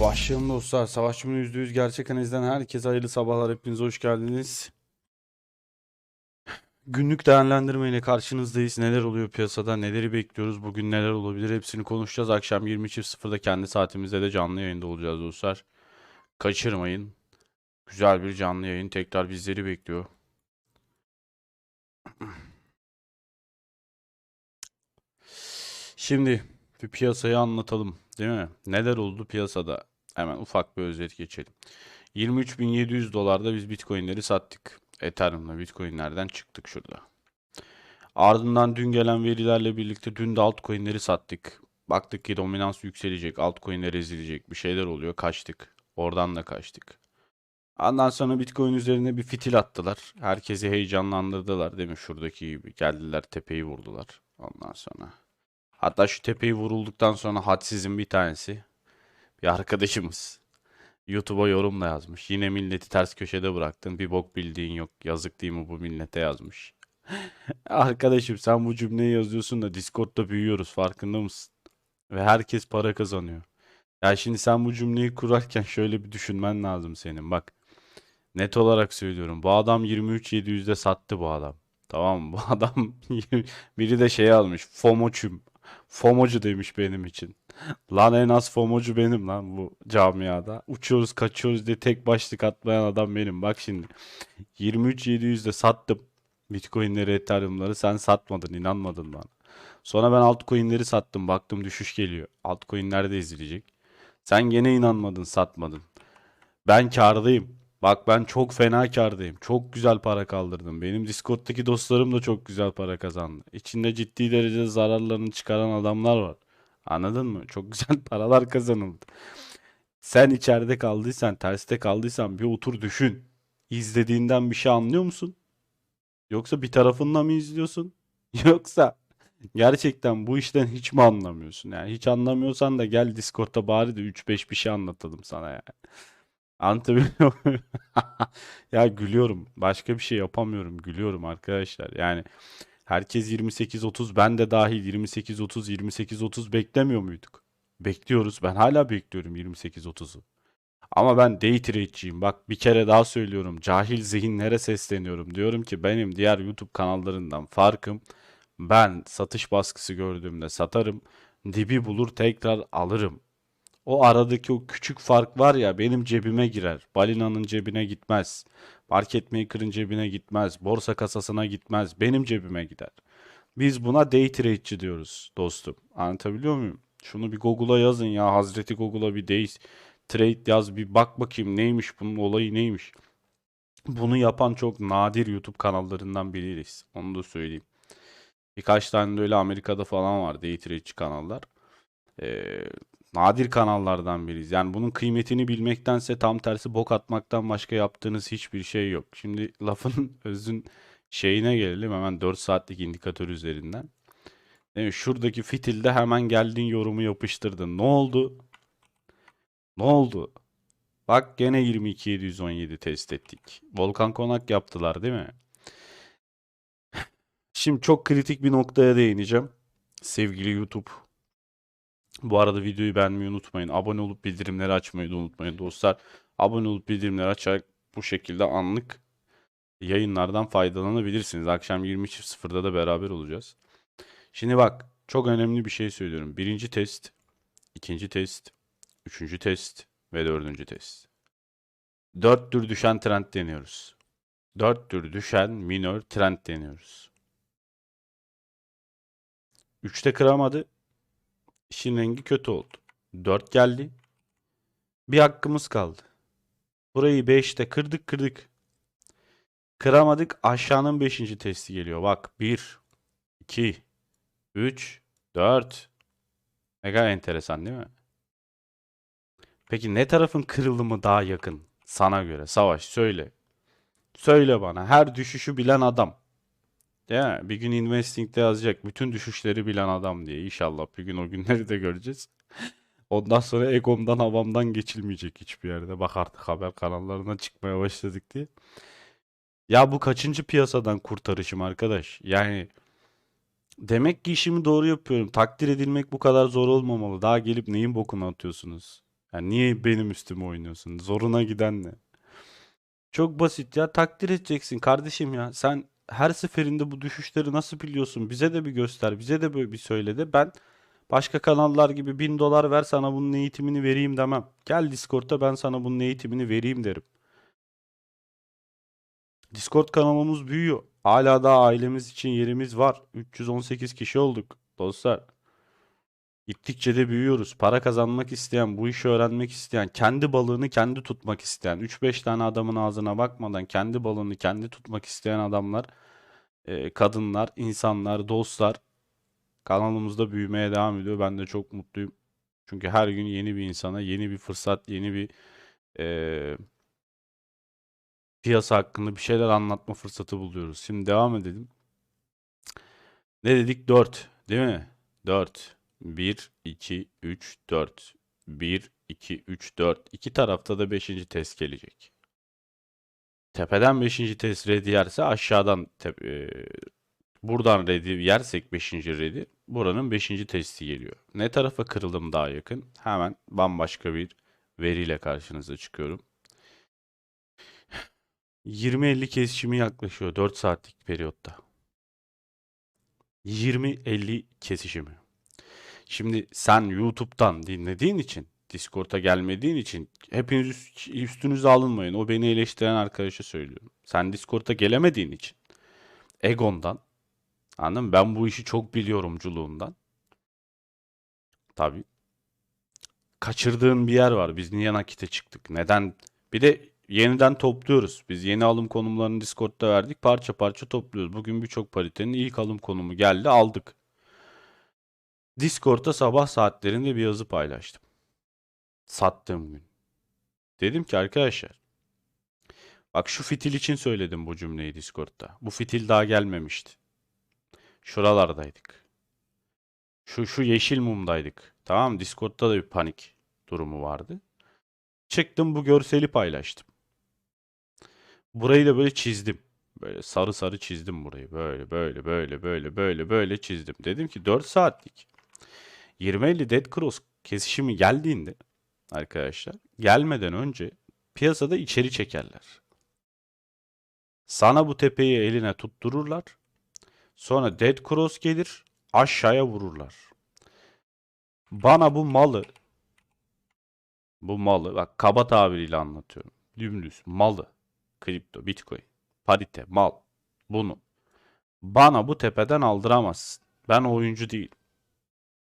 Başlayalım dostlar. Savaşçımın %100 gerçek analizden herkese hayırlı sabahlar. Hepiniz hoş geldiniz. Günlük değerlendirme ile karşınızdayız. Neler oluyor piyasada, neleri bekliyoruz, bugün neler olabilir hepsini konuşacağız. Akşam 20.00'da kendi saatimizde de canlı yayında olacağız dostlar. Kaçırmayın. Güzel bir canlı yayın tekrar bizleri bekliyor. Şimdi bir piyasayı anlatalım, değil mi? Neler oldu piyasada? Hemen ufak bir özet geçelim. 23.700 dolarda biz Bitcoin'leri sattık. Ethereum'la Bitcoin'lerden çıktık şurada. Ardından dün gelen verilerle birlikte dün de altcoin'leri sattık. Baktık ki dominans yükselecek, altcoin'ler ezilecek, bir şeyler oluyor, kaçtık. Oradan da kaçtık. Ondan sonra Bitcoin üzerine bir fitil attılar. Herkesi heyecanlandırdılar değil mi? Şuradaki gibi geldiler tepeyi vurdular. Ondan sonra. Hatta şu tepeyi vurulduktan sonra hadsizin bir tanesi. Bir arkadaşımız. YouTube'a yorum da yazmış. Yine milleti ters köşede bıraktın. Bir bok bildiğin yok. Yazık değil mi bu millete yazmış. Arkadaşım sen bu cümleyi yazıyorsun da Discord'da büyüyoruz farkında mısın? Ve herkes para kazanıyor. Ya şimdi sen bu cümleyi kurarken şöyle bir düşünmen lazım senin. Bak net olarak söylüyorum. Bu adam 23.700'de sattı bu adam. Tamam? Bu adam biri de şey almış. FOMO'çum. FOMO'cu demiş benim için. Lan en az FOMO'cu benim lan bu camiada. Uçuyoruz kaçıyoruz diye tek başlık atmayan adam benim. Bak şimdi 23.700'de sattım. Bitcoin'leri, Ethereum'ları sen satmadın, inanmadın bana. Sonra ben altcoin'leri sattım. Baktım düşüş geliyor. Altcoin'ler de ezilecek. Sen gene inanmadın, satmadın. Ben kârdayım. Bak ben çok fena kârdayım. Çok güzel para kaldırdım. Benim Discord'daki dostlarım da çok güzel para kazandı. İçinde ciddi derecede zararlarını çıkaran adamlar var. Anladın mı? Çok güzel paralar kazanıldı. Sen içeride kaldıysan, terste kaldıysan bir otur düşün. İzlediğinden bir şey anlıyor musun? Yoksa bir tarafından mı izliyorsun? Yoksa gerçekten bu işten hiç mi anlamıyorsun? Yani hiç anlamıyorsan da gel Discord'da bari de 3-5 bir şey anlatalım sana yani. Anlatabiliyor muyum? Ya gülüyorum. Başka bir şey yapamıyorum. Gülüyorum arkadaşlar. Yani herkes 28-30 ben de dahil 28-30 28-30 beklemiyor muyduk? Bekliyoruz. Ben hala bekliyorum 28-30'u. Ama ben day trade'ciyim. Bak bir kere daha söylüyorum. Cahil zihinlere sesleniyorum. Diyorum ki benim diğer YouTube kanallarından farkım ben satış baskısı gördüğümde satarım. Dibi bulur tekrar alırım. O aradaki o küçük fark var ya benim cebime girer. Balinanın cebine gitmez. Market maker'ın cebine gitmez. Borsa kasasına gitmez. Benim cebime gider. Biz buna day trade'ci diyoruz dostum. Anlatabiliyor muyum? Şunu bir Google'a yazın ya. Hazreti Google'a bir day trade yaz bir bak bakayım neymiş bunun olayı neymiş. Bunu yapan çok nadir YouTube kanallarından biriyiz. Onu da söyleyeyim. Birkaç tane de öyle Amerika'da falan var day trade'ci kanallar. Ee, nadir kanallardan biriyiz. Yani bunun kıymetini bilmektense tam tersi bok atmaktan başka yaptığınız hiçbir şey yok. Şimdi lafın özün şeyine gelelim hemen 4 saatlik indikatör üzerinden. Mi? Şuradaki fitilde hemen geldin yorumu yapıştırdın. Ne oldu? Ne oldu? Bak gene 22.717 test ettik. Volkan Konak yaptılar değil mi? Şimdi çok kritik bir noktaya değineceğim. Sevgili YouTube. Bu arada videoyu beğenmeyi unutmayın. Abone olup bildirimleri açmayı da unutmayın dostlar. Abone olup bildirimleri açarak bu şekilde anlık yayınlardan faydalanabilirsiniz. Akşam 23.00'da da beraber olacağız. Şimdi bak çok önemli bir şey söylüyorum. Birinci test, ikinci test, üçüncü test ve dördüncü test. Dört tür düşen trend deniyoruz. Dört tür düşen minor trend deniyoruz. Üçte kıramadı. İşin rengi kötü oldu. 4 geldi. Bir hakkımız kaldı. Burayı 5'te kırdık kırdık. Kıramadık. Aşağının 5. testi geliyor. Bak 1, 2, 3, 4. Ne kadar enteresan değil mi? Peki ne tarafın kırılımı daha yakın sana göre? Savaş söyle. Söyle bana. Her düşüşü bilen adam. Mi? Bir gün Investing'de yazacak. Bütün düşüşleri bilen adam diye. İnşallah bir gün o günleri de göreceğiz. Ondan sonra egomdan havamdan geçilmeyecek hiçbir yerde. Bak artık haber kanallarına çıkmaya başladık diye. Ya bu kaçıncı piyasadan kurtarışım arkadaş? Yani demek ki işimi doğru yapıyorum. Takdir edilmek bu kadar zor olmamalı. Daha gelip neyin bokunu atıyorsunuz? Yani niye benim üstüme oynuyorsun? Zoruna giden ne? Çok basit ya. Takdir edeceksin kardeşim ya. Sen her seferinde bu düşüşleri nasıl biliyorsun? Bize de bir göster. Bize de böyle bir söyle de. Ben başka kanallar gibi bin dolar ver sana bunun eğitimini vereyim demem. Gel Discord'da ben sana bunun eğitimini vereyim derim. Discord kanalımız büyüyor. Hala daha ailemiz için yerimiz var. 318 kişi olduk dostlar. Gittikçe de büyüyoruz. Para kazanmak isteyen, bu işi öğrenmek isteyen, kendi balığını kendi tutmak isteyen, 3-5 tane adamın ağzına bakmadan kendi balığını kendi tutmak isteyen adamlar, e, kadınlar, insanlar, dostlar kanalımızda büyümeye devam ediyor. Ben de çok mutluyum. Çünkü her gün yeni bir insana, yeni bir fırsat, yeni bir e, piyasa hakkında bir şeyler anlatma fırsatı buluyoruz. Şimdi devam edelim. Ne dedik? 4, değil mi? 4. 1, 2, 3, 4. 1, 2, 3, 4. İki tarafta da 5. test gelecek. Tepeden 5. test ready yerse aşağıdan e, buradan ready yersek 5. ready buranın 5. testi geliyor. Ne tarafa kırılım daha yakın? Hemen bambaşka bir veriyle karşınıza çıkıyorum. 20-50 kesişimi yaklaşıyor 4 saatlik periyotta. 20-50 kesişimi. Şimdi sen YouTube'dan dinlediğin için, Discord'a gelmediğin için hepiniz üst- üstünüze alınmayın. O beni eleştiren arkadaşa söylüyorum. Sen Discord'a gelemediğin için, Egon'dan, anladın mı? Ben bu işi çok biliyorumculuğundan. Tabii. Kaçırdığın bir yer var. Biz niye nakite çıktık? Neden? Bir de yeniden topluyoruz. Biz yeni alım konumlarını Discord'da verdik. Parça parça topluyoruz. Bugün birçok paritenin ilk alım konumu geldi, aldık. Discord'da sabah saatlerinde bir yazı paylaştım. Sattığım gün. Dedim ki arkadaşlar, bak şu fitil için söyledim bu cümleyi Discord'da. Bu fitil daha gelmemişti. Şuralardaydık. Şu şu yeşil mumdaydık. Tamam? Discord'da da bir panik durumu vardı. Çıktım bu görseli paylaştım. Burayı da böyle çizdim. Böyle sarı sarı çizdim burayı. Böyle böyle böyle böyle böyle böyle çizdim. Dedim ki 4 saatlik 20-50 Dead Cross kesişimi geldiğinde arkadaşlar gelmeden önce piyasada içeri çekerler. Sana bu tepeyi eline tuttururlar. Sonra Dead Cross gelir aşağıya vururlar. Bana bu malı bu malı bak kaba tabiriyle anlatıyorum. Dümdüz malı kripto, bitcoin, parite, mal bunu bana bu tepeden aldıramazsın. Ben oyuncu değilim.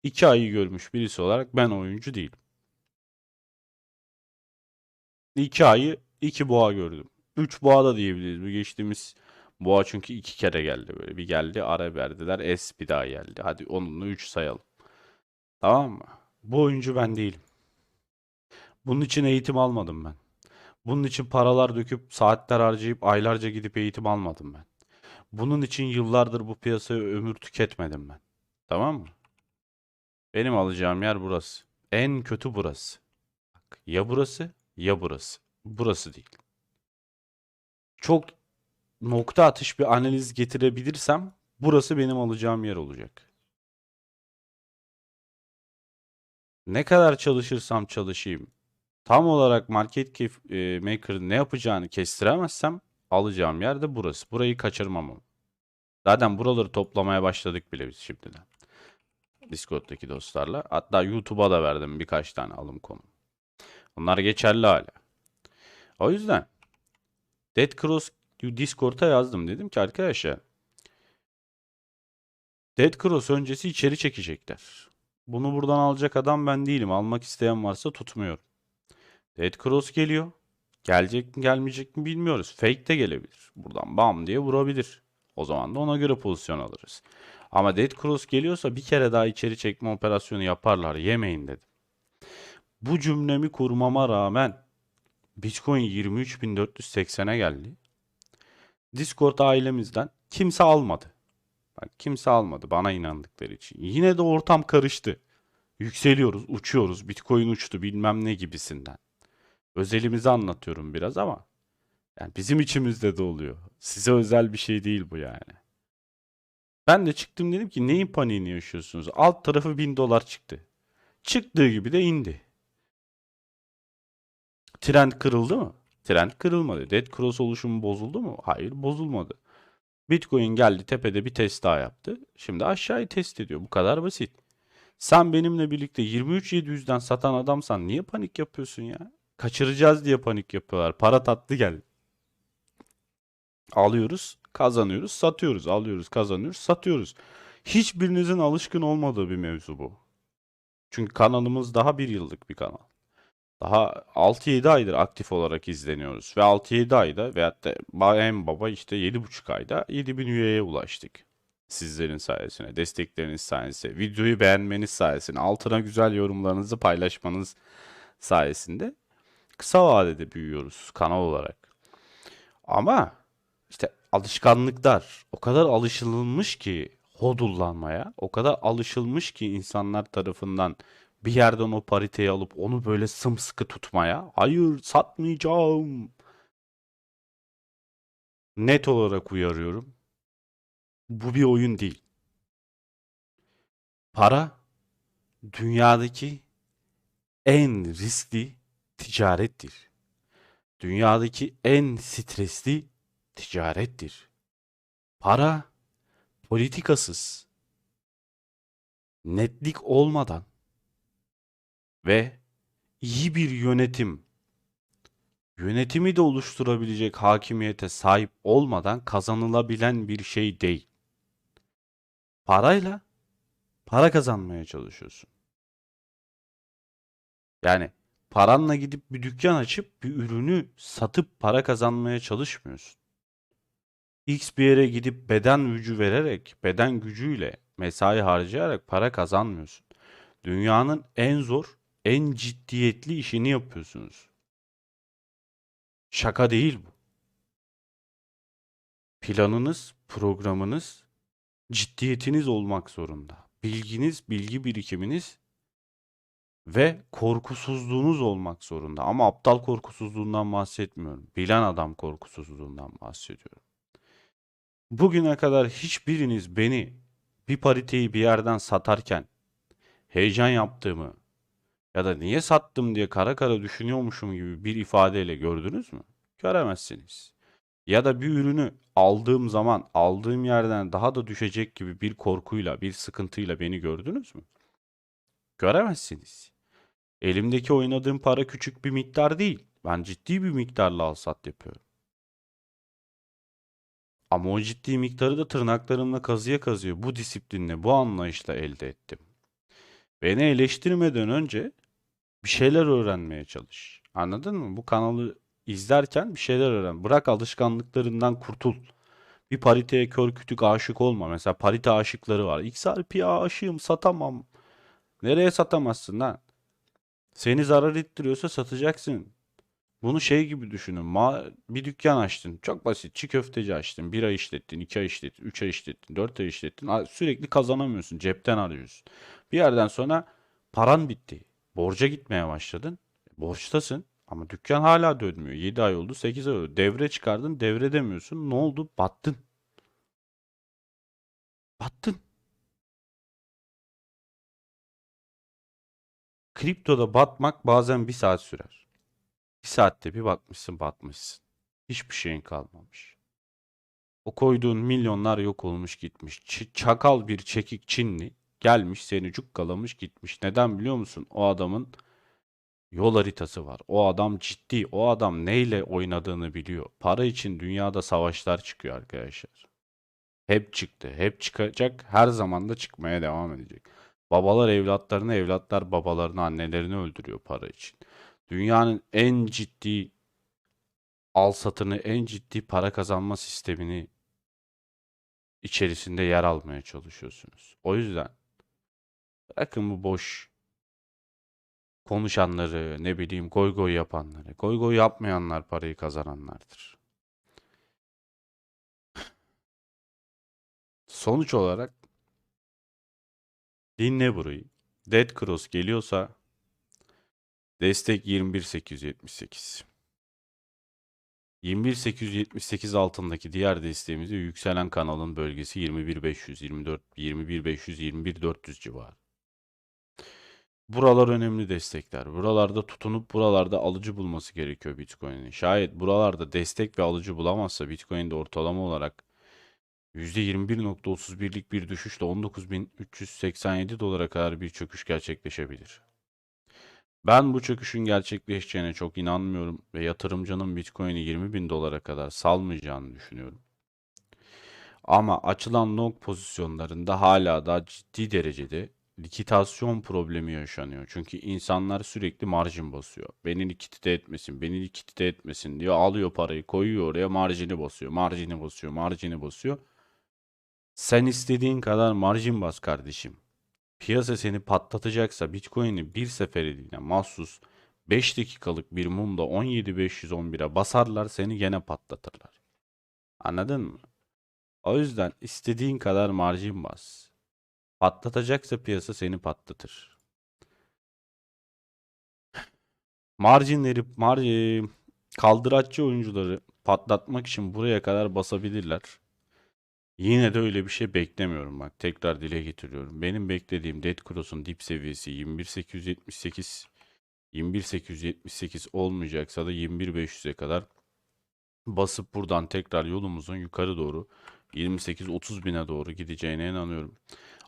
İki ayı görmüş birisi olarak ben oyuncu değilim. İki ayı iki boğa gördüm. Üç boğa da diyebiliriz. Bu geçtiğimiz boğa çünkü iki kere geldi böyle. Bir geldi ara verdiler. S bir daha geldi. Hadi onunla üç sayalım. Tamam mı? Bu oyuncu ben değilim. Bunun için eğitim almadım ben. Bunun için paralar döküp saatler harcayıp aylarca gidip eğitim almadım ben. Bunun için yıllardır bu piyasaya ömür tüketmedim ben. Tamam mı? Benim alacağım yer burası. En kötü burası. Bak, ya burası ya burası. Burası değil. Çok nokta atış bir analiz getirebilirsem burası benim alacağım yer olacak. Ne kadar çalışırsam çalışayım tam olarak market e, maker'ın ne yapacağını kestiremezsem alacağım yer de burası. Burayı kaçırmamam. Zaten buraları toplamaya başladık bile biz şimdiden. Discord'daki dostlarla. Hatta YouTube'a da verdim birkaç tane alım konu. Onlar geçerli hala. O yüzden Dead Cross Discord'a yazdım. Dedim ki arkadaşlar Dead Cross öncesi içeri çekecekler. Bunu buradan alacak adam ben değilim. Almak isteyen varsa tutmuyorum. Dead Cross geliyor. Gelecek mi gelmeyecek mi bilmiyoruz. Fake de gelebilir. Buradan bam diye vurabilir. O zaman da ona göre pozisyon alırız. Ama Dead Cross geliyorsa bir kere daha içeri çekme operasyonu yaparlar. Yemeyin dedim. Bu cümlemi kurmama rağmen Bitcoin 23.480'e geldi. Discord ailemizden kimse almadı. Bak kimse almadı bana inandıkları için. Yine de ortam karıştı. Yükseliyoruz, uçuyoruz, Bitcoin uçtu bilmem ne gibisinden. Özelimizi anlatıyorum biraz ama yani bizim içimizde de oluyor. Size özel bir şey değil bu yani. Ben de çıktım dedim ki neyin paniğini yaşıyorsunuz? Alt tarafı 1000 dolar çıktı. Çıktığı gibi de indi. trend kırıldı mı? Trend kırılmadı. Dead Cross oluşumu bozuldu mu? Hayır bozulmadı. Bitcoin geldi tepede bir test daha yaptı. Şimdi aşağıyı test ediyor. Bu kadar basit. Sen benimle birlikte 23.700'den satan adamsan niye panik yapıyorsun ya? Kaçıracağız diye panik yapıyorlar. Para tatlı geldi. Alıyoruz, kazanıyoruz, satıyoruz. Alıyoruz, kazanıyoruz, satıyoruz. Hiçbirinizin alışkın olmadığı bir mevzu bu. Çünkü kanalımız daha bir yıllık bir kanal. Daha 6-7 aydır aktif olarak izleniyoruz. Ve 6-7 ayda veyahut da en baba işte 7,5 ayda 7000 üyeye ulaştık. Sizlerin sayesinde, destekleriniz sayesinde, videoyu beğenmeniz sayesinde, altına güzel yorumlarınızı paylaşmanız sayesinde kısa vadede büyüyoruz kanal olarak. Ama işte alışkanlıklar o kadar alışılmış ki hodullanmaya, o kadar alışılmış ki insanlar tarafından bir yerden o pariteyi alıp onu böyle sımsıkı tutmaya. Hayır satmayacağım. Net olarak uyarıyorum. Bu bir oyun değil. Para dünyadaki en riskli ticarettir. Dünyadaki en stresli ticarettir. Para politikasız, netlik olmadan ve iyi bir yönetim, yönetimi de oluşturabilecek hakimiyete sahip olmadan kazanılabilen bir şey değil. Parayla para kazanmaya çalışıyorsun. Yani paranla gidip bir dükkan açıp bir ürünü satıp para kazanmaya çalışmıyorsun. X bir yere gidip beden gücü vererek, beden gücüyle mesai harcayarak para kazanmıyorsun. Dünyanın en zor, en ciddiyetli işini yapıyorsunuz. Şaka değil bu. Planınız, programınız, ciddiyetiniz olmak zorunda. Bilginiz, bilgi birikiminiz ve korkusuzluğunuz olmak zorunda. Ama aptal korkusuzluğundan bahsetmiyorum. Bilen adam korkusuzluğundan bahsediyorum. Bugüne kadar hiçbiriniz beni bir pariteyi bir yerden satarken heyecan yaptığımı ya da niye sattım diye kara kara düşünüyormuşum gibi bir ifadeyle gördünüz mü? Göremezsiniz. Ya da bir ürünü aldığım zaman aldığım yerden daha da düşecek gibi bir korkuyla, bir sıkıntıyla beni gördünüz mü? Göremezsiniz. Elimdeki oynadığım para küçük bir miktar değil. Ben ciddi bir miktarla al sat yapıyorum. Ama o ciddi miktarı da tırnaklarımla kazıya kazıyor. Bu disiplinle, bu anlayışla elde ettim. Beni eleştirmeden önce bir şeyler öğrenmeye çalış. Anladın mı? Bu kanalı izlerken bir şeyler öğren. Bırak alışkanlıklarından kurtul. Bir pariteye kör kütük aşık olma. Mesela parite aşıkları var. XRP'ye aşığım satamam. Nereye satamazsın lan? Seni zarar ettiriyorsa satacaksın. Bunu şey gibi düşünün. Ma bir dükkan açtın. Çok basit. Çiğ köfteci açtın. Bir ay işlettin, iki ay işlettin, üç ay işlettin, dört ay işlettin. Sürekli kazanamıyorsun. Cepten arıyorsun. Bir yerden sonra paran bitti. Borca gitmeye başladın. Borçtasın. Ama dükkan hala dönmüyor. 7 ay oldu, 8 ay oldu. Devre çıkardın, devredemiyorsun. Ne oldu? Battın. Battın. Kriptoda batmak bazen bir saat sürer. Bir saatte bir bakmışsın batmışsın. Hiçbir şeyin kalmamış. O koyduğun milyonlar yok olmuş gitmiş. Ç- çakal bir çekik Çinli gelmiş seni cukkalamış gitmiş. Neden biliyor musun? O adamın yol haritası var. O adam ciddi. O adam neyle oynadığını biliyor. Para için dünyada savaşlar çıkıyor arkadaşlar. Hep çıktı. Hep çıkacak. Her zaman da çıkmaya devam edecek. Babalar evlatlarını, evlatlar babalarını, annelerini öldürüyor para için. Dünyanın en ciddi al satını, en ciddi para kazanma sistemini içerisinde yer almaya çalışıyorsunuz. O yüzden bırakın bu boş konuşanları, ne bileyim goy goy yapanları. Goy goy yapmayanlar parayı kazananlardır. Sonuç olarak dinle burayı. Dead Cross geliyorsa destek 21878. 21878 altındaki diğer desteğimiz de yükselen kanalın bölgesi 21500, 24, 21500, 21400 civarı. Buralar önemli destekler. Buralarda tutunup buralarda alıcı bulması gerekiyor Bitcoin'in. Şayet buralarda destek ve alıcı bulamazsa Bitcoin'de ortalama olarak %21.31'lik bir düşüşle 19.387 dolara kadar bir çöküş gerçekleşebilir. Ben bu çöküşün gerçekleşeceğine çok inanmıyorum ve yatırımcının Bitcoin'i 20 bin dolara kadar salmayacağını düşünüyorum. Ama açılan long pozisyonlarında hala da ciddi derecede likitasyon problemi yaşanıyor. Çünkü insanlar sürekli marjin basıyor. Beni likidite etmesin, beni likidite etmesin diyor. Alıyor parayı koyuyor oraya marjini basıyor, marjini basıyor, marjini basıyor. Sen istediğin kadar marjin bas kardeşim. Piyasa seni patlatacaksa Bitcoin'i bir seferliğine mahsus 5 dakikalık bir mumda 17.511'e basarlar seni gene patlatırlar. Anladın mı? O yüzden istediğin kadar marjin bas. Patlatacaksa piyasa seni patlatır. Marjinleri, marjin, kaldıraççı oyuncuları patlatmak için buraya kadar basabilirler. Yine de öyle bir şey beklemiyorum bak. Tekrar dile getiriyorum. Benim beklediğim Dead Cross'un dip seviyesi 21878 21878 olmayacaksa da 21500'e kadar basıp buradan tekrar yolumuzun yukarı doğru 28-30 bine doğru gideceğine inanıyorum.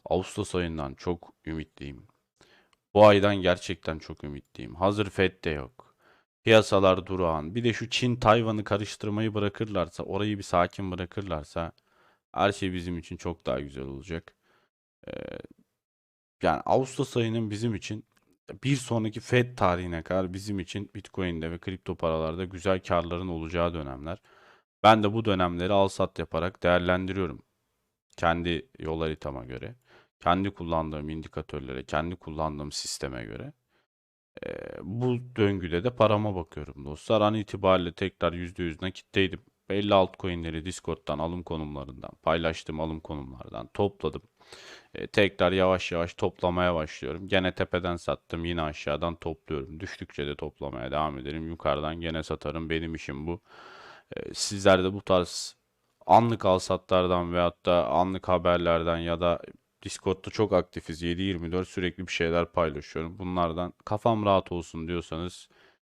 Ağustos ayından çok ümitliyim. Bu aydan gerçekten çok ümitliyim. Hazır FED de yok. Piyasalar durağan. Bir de şu Çin Tayvan'ı karıştırmayı bırakırlarsa, orayı bir sakin bırakırlarsa her şey bizim için çok daha güzel olacak. Ee, yani Ağustos ayının bizim için bir sonraki FED tarihine kadar bizim için Bitcoin'de ve kripto paralarda güzel karların olacağı dönemler. Ben de bu dönemleri al sat yaparak değerlendiriyorum. Kendi yol haritama göre, kendi kullandığım indikatörlere, kendi kullandığım sisteme göre. Ee, bu döngüde de parama bakıyorum dostlar. An itibariyle tekrar %100 nakitteydim. Belli altcoin'leri Discord'dan alım konumlarından paylaştığım alım konumlardan topladım. Ee, tekrar yavaş yavaş toplamaya başlıyorum. Gene tepeden sattım yine aşağıdan topluyorum. Düştükçe de toplamaya devam ederim. Yukarıdan gene satarım. Benim işim bu. Ee, sizler de bu tarz anlık alsatlardan veyahut da anlık haberlerden ya da Discord'da çok aktifiz. 7-24 sürekli bir şeyler paylaşıyorum. Bunlardan kafam rahat olsun diyorsanız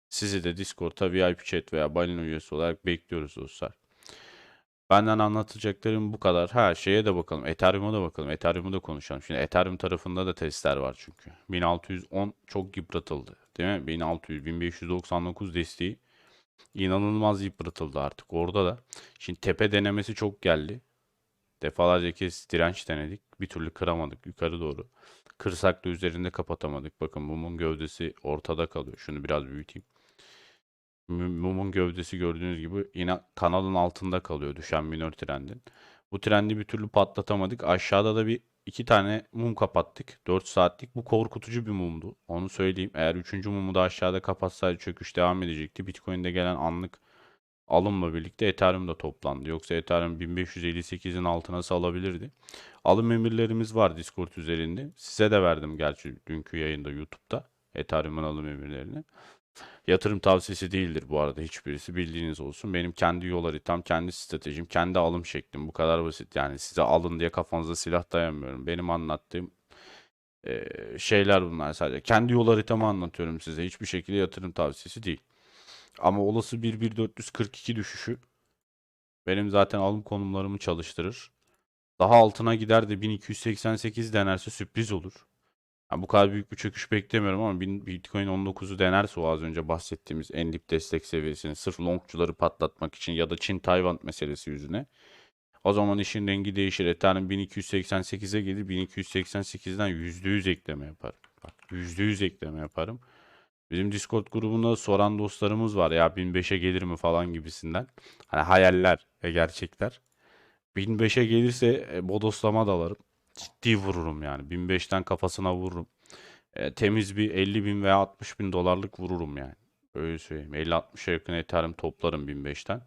sizi de Discord'a VIP chat veya balina üyesi olarak bekliyoruz dostlar. Benden anlatacaklarım bu kadar. Ha şeye de bakalım. Ethereum'a da bakalım. Ethereum'u da konuşalım. Şimdi Ethereum tarafında da testler var çünkü. 1610 çok yıpratıldı. Değil mi? 1600, 1599 desteği inanılmaz yıpratıldı artık. Orada da. Şimdi tepe denemesi çok geldi. Defalarca kez direnç denedik. Bir türlü kıramadık yukarı doğru. Kırsak da üzerinde kapatamadık. Bakın mumun gövdesi ortada kalıyor. Şunu biraz büyüteyim. Mumun gövdesi gördüğünüz gibi yine kanalın altında kalıyor düşen minor trendin. Bu trendi bir türlü patlatamadık. Aşağıda da bir iki tane mum kapattık. 4 saatlik. Bu korkutucu bir mumdu. Onu söyleyeyim. Eğer üçüncü mumu da aşağıda kapatsaydı çöküş devam edecekti. Bitcoin'de gelen anlık alımla birlikte Ethereum da toplandı. Yoksa Ethereum 1558'in altına salabilirdi. Alım emirlerimiz var Discord üzerinde. Size de verdim gerçi dünkü yayında YouTube'da. Ethereum'un alım emirlerini. Yatırım tavsiyesi değildir bu arada hiçbirisi bildiğiniz olsun. Benim kendi yol haritam, kendi stratejim, kendi alım şeklim bu kadar basit. Yani size alın diye kafanıza silah dayanmıyorum. Benim anlattığım e, şeyler bunlar sadece. Kendi yol haritamı anlatıyorum size. Hiçbir şekilde yatırım tavsiyesi değil. Ama olası 1.1442 düşüşü benim zaten alım konumlarımı çalıştırır. Daha altına gider de 1288 denerse sürpriz olur. Yani bu kadar büyük bir çöküş beklemiyorum ama Bitcoin 19'u denerse o az önce bahsettiğimiz en dip destek seviyesini sırf longçuları patlatmak için ya da Çin-Tayvan meselesi yüzüne o zaman işin rengi değişir. Ethereum 1288'e gelir 1288'den %100 ekleme yaparım. Bak %100 ekleme yaparım. Bizim Discord grubunda soran dostlarımız var ya 1005'e gelir mi falan gibisinden. Hani hayaller ve gerçekler. 1005'e gelirse e, bodoslama dalarım. Ciddi vururum yani. 1005'ten kafasına vururum. E, temiz bir 50 bin veya 60 bin dolarlık vururum yani. Öyle söyleyeyim. 50-60'a yakın Ethereum toplarım 1005'ten.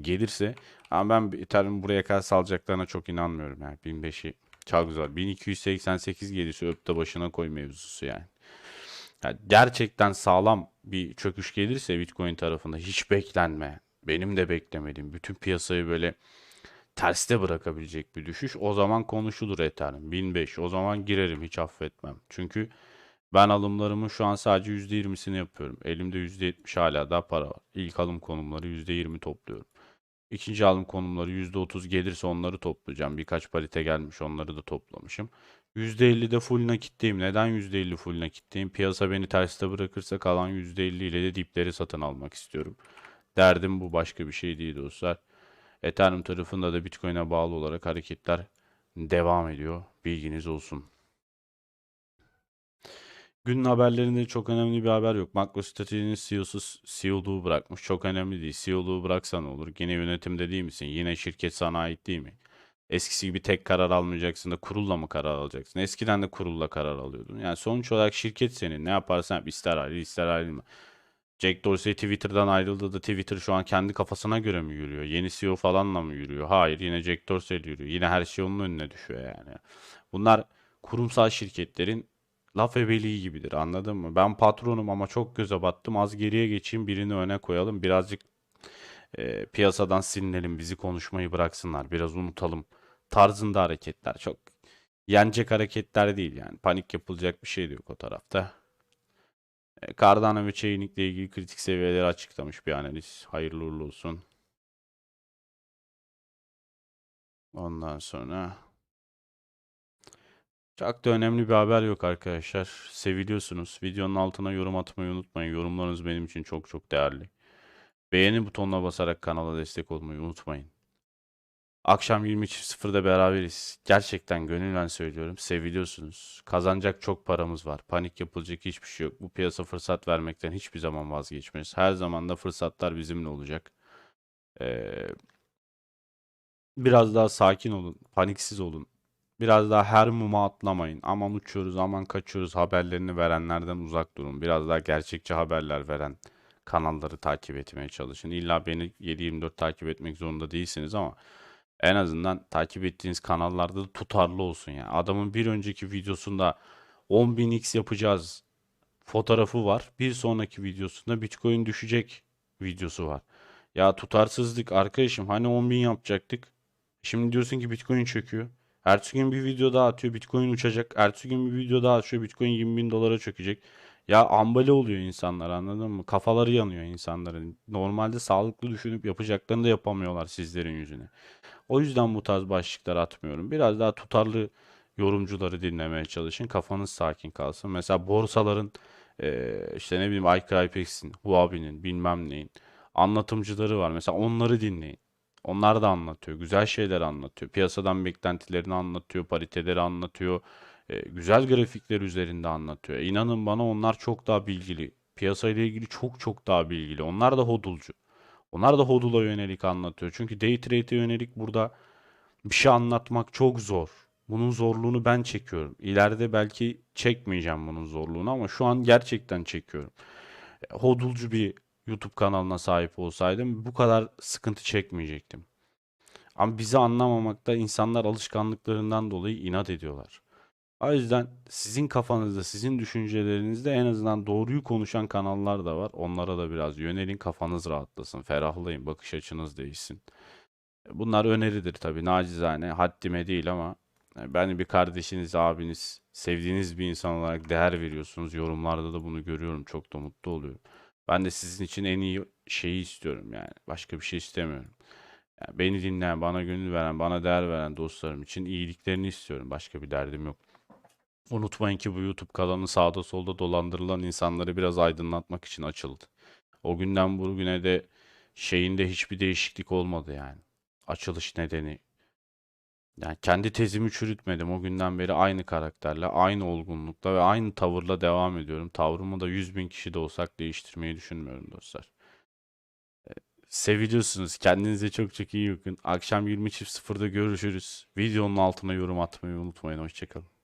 Gelirse ama ben Ethereum buraya kadar salacaklarına çok inanmıyorum yani. 1005'i çok güzel. 1288 gelirse öpte başına koy mevzusu yani. yani. Gerçekten sağlam bir çöküş gelirse Bitcoin tarafında hiç beklenme. Benim de beklemediğim bütün piyasayı böyle terste bırakabilecek bir düşüş. O zaman konuşulur Ethereum. 1005. O zaman girerim hiç affetmem. Çünkü Ben alımlarımın şu an sadece %20'sini yapıyorum. Elimde %70 hala daha para var. İlk alım konumları %20 topluyorum. İkinci alım konumları %30 gelirse onları toplayacağım. Birkaç parite gelmiş onları da toplamışım. %50 de full nakitteyim. Neden %50 full nakitteyim? Piyasa beni terste bırakırsa kalan %50 ile de dipleri satın almak istiyorum. Derdim bu başka bir şey değil dostlar. Ethereum tarafında da Bitcoin'e bağlı olarak hareketler devam ediyor. Bilginiz olsun. Günün haberlerinde çok önemli bir haber yok. MicroStrategy'nin CEO'su CEO'luğu bırakmış. Çok önemli değil. CEO'luğu bıraksa ne olur? Yine yönetimde değil misin? Yine şirket sana ait değil mi? Eskisi gibi tek karar almayacaksın da kurulla mı karar alacaksın? Eskiden de kurulla karar alıyordun. Yani sonuç olarak şirket senin. Ne yaparsan yap. ister ayrıl ister ayrılma. Jack Dorsey Twitter'dan ayrıldı da Twitter şu an kendi kafasına göre mi yürüyor? Yeni CEO falanla mı yürüyor? Hayır yine Jack Dorsey yürüyor. Yine her şey onun önüne düşüyor yani. Bunlar kurumsal şirketlerin laf ebeliği gibidir anladın mı? Ben patronum ama çok göze battım. Az geriye geçeyim birini öne koyalım. Birazcık e, piyasadan silinelim. Bizi konuşmayı bıraksınlar. Biraz unutalım. Tarzında hareketler. Çok yenecek hareketler değil yani. Panik yapılacak bir şey de yok o tarafta. E, Cardano ve Chainlink ile ilgili kritik seviyeleri açıklamış bir analiz. Hayırlı uğurlu olsun. Ondan sonra çok da önemli bir haber yok arkadaşlar. Seviliyorsunuz. Videonun altına yorum atmayı unutmayın. Yorumlarınız benim için çok çok değerli. Beğeni butonuna basarak kanala destek olmayı unutmayın. Akşam 23.00'da beraberiz. Gerçekten gönülden söylüyorum. Seviliyorsunuz. Kazanacak çok paramız var. Panik yapılacak hiçbir şey yok. Bu piyasa fırsat vermekten hiçbir zaman vazgeçmeyiz. Her zaman da fırsatlar bizimle olacak. Ee, biraz daha sakin olun. Paniksiz olun. Biraz daha her muma atlamayın. Aman uçuyoruz, aman kaçıyoruz haberlerini verenlerden uzak durun. Biraz daha gerçekçi haberler veren kanalları takip etmeye çalışın. İlla beni 7/24 takip etmek zorunda değilsiniz ama en azından takip ettiğiniz kanallarda da tutarlı olsun yani. Adamın bir önceki videosunda 10.000x yapacağız fotoğrafı var. Bir sonraki videosunda Bitcoin düşecek videosu var. Ya tutarsızlık arkadaşım hani 10.000 yapacaktık. Şimdi diyorsun ki Bitcoin çöküyor. Ertesi gün bir video daha atıyor Bitcoin uçacak. Ertesi gün bir video daha atıyor Bitcoin 20 bin dolara çökecek. Ya ambale oluyor insanlar anladın mı? Kafaları yanıyor insanların. Normalde sağlıklı düşünüp yapacaklarını da yapamıyorlar sizlerin yüzüne. O yüzden bu tarz başlıklar atmıyorum. Biraz daha tutarlı yorumcuları dinlemeye çalışın. Kafanız sakin kalsın. Mesela borsaların eee, işte ne bileyim iCrypex'in, Huobi'nin bilmem neyin anlatımcıları var. Mesela onları dinleyin. Onlar da anlatıyor. Güzel şeyler anlatıyor. Piyasadan beklentilerini anlatıyor. Pariteleri anlatıyor. e, güzel grafikler üzerinde anlatıyor. İnanın bana onlar çok daha bilgili. Piyasayla ilgili çok çok daha bilgili. Onlar da hodulcu. Onlar da hodula yönelik anlatıyor. Çünkü day trade'e yönelik burada bir şey anlatmak çok zor. Bunun zorluğunu ben çekiyorum. İleride belki çekmeyeceğim bunun zorluğunu ama şu an gerçekten çekiyorum. E, Hodulcu bir YouTube kanalına sahip olsaydım bu kadar sıkıntı çekmeyecektim. Ama bizi anlamamakta insanlar alışkanlıklarından dolayı inat ediyorlar. O yüzden sizin kafanızda, sizin düşüncelerinizde en azından doğruyu konuşan kanallar da var. Onlara da biraz yönelin, kafanız rahatlasın, ferahlayın, bakış açınız değişsin. Bunlar öneridir tabii, nacizane, haddime değil ama e, ben bir kardeşiniz, abiniz, sevdiğiniz bir insan olarak değer veriyorsunuz. Yorumlarda da bunu görüyorum, çok da mutlu oluyorum. Ben de sizin için en iyi şeyi istiyorum yani. Başka bir şey istemiyorum. Yani beni dinleyen, bana gönül veren, bana değer veren dostlarım için iyiliklerini istiyorum. Başka bir derdim yok. Unutmayın ki bu YouTube kanalı sağda solda dolandırılan insanları biraz aydınlatmak için açıldı. O günden bugüne de şeyinde hiçbir değişiklik olmadı yani. Açılış nedeni. Yani kendi tezimi çürütmedim. O günden beri aynı karakterle, aynı olgunlukla ve aynı tavırla devam ediyorum. Tavrımı da 100 bin kişi de olsak değiştirmeyi düşünmüyorum dostlar. Seviliyorsunuz. Kendinize çok çok iyi bakın. Akşam 20.00'da görüşürüz. Videonun altına yorum atmayı unutmayın. Hoşçakalın.